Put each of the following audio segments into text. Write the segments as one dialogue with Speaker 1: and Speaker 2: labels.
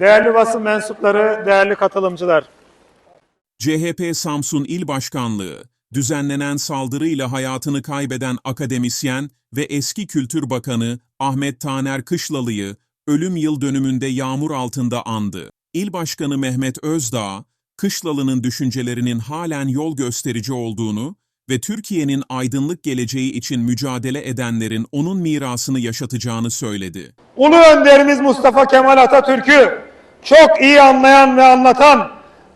Speaker 1: Değerli basın mensupları, değerli katılımcılar.
Speaker 2: CHP Samsun İl Başkanlığı, düzenlenen saldırıyla hayatını kaybeden akademisyen ve eski Kültür Bakanı Ahmet Taner Kışlalı'yı ölüm yıl dönümünde yağmur altında andı. İl Başkanı Mehmet Özdağ, Kışlalı'nın düşüncelerinin halen yol gösterici olduğunu ve Türkiye'nin aydınlık geleceği için mücadele edenlerin onun mirasını yaşatacağını söyledi.
Speaker 1: Ulu önderimiz Mustafa Kemal Atatürk'ü çok iyi anlayan ve anlatan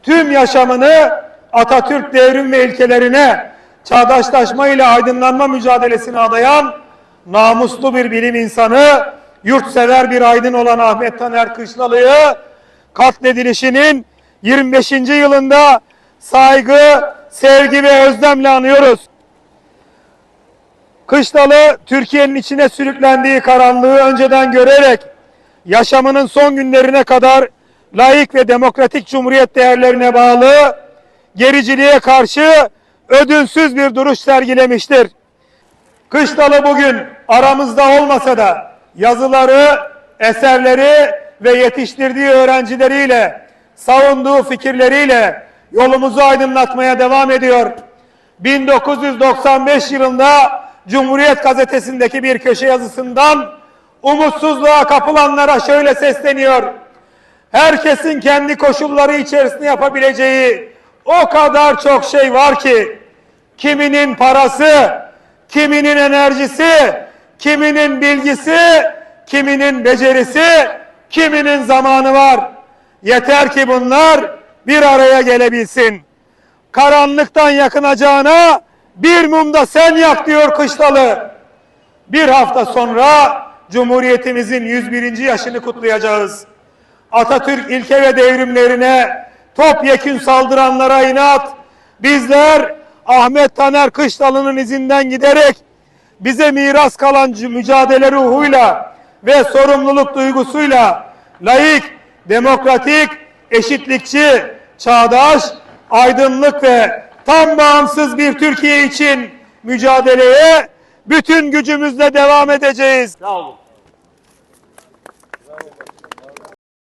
Speaker 1: tüm yaşamını Atatürk devrim ve ilkelerine çağdaşlaşma ile aydınlanma mücadelesine adayan namuslu bir bilim insanı, yurtsever bir aydın olan Ahmet Taner Kışlalı'yı katledilişinin 25. yılında saygı, sevgi ve özlemle anıyoruz. Kışlalı Türkiye'nin içine sürüklendiği karanlığı önceden görerek yaşamının son günlerine kadar layık ve demokratik cumhuriyet değerlerine bağlı gericiliğe karşı ödünsüz bir duruş sergilemiştir. Kışlalı bugün aramızda olmasa da yazıları, eserleri ve yetiştirdiği öğrencileriyle, savunduğu fikirleriyle yolumuzu aydınlatmaya devam ediyor. 1995 yılında Cumhuriyet Gazetesi'ndeki bir köşe yazısından umutsuzluğa kapılanlara şöyle sesleniyor. Herkesin kendi koşulları içerisinde yapabileceği o kadar çok şey var ki kiminin parası, kiminin enerjisi, kiminin bilgisi, kiminin becerisi, kiminin zamanı var. Yeter ki bunlar bir araya gelebilsin karanlıktan yakınacağına bir mum da sen yak diyor Kışlalı. Bir hafta sonra Cumhuriyetimizin 101. yaşını kutlayacağız. Atatürk ilke ve devrimlerine topyekün saldıranlara inat. Bizler Ahmet Taner Kışlalı'nın izinden giderek bize miras kalan mücadele ruhuyla ve sorumluluk duygusuyla layık, demokratik, eşitlikçi, çağdaş, aydınlık ve tam bağımsız bir Türkiye için mücadeleye bütün gücümüzle devam edeceğiz. Sağ olun.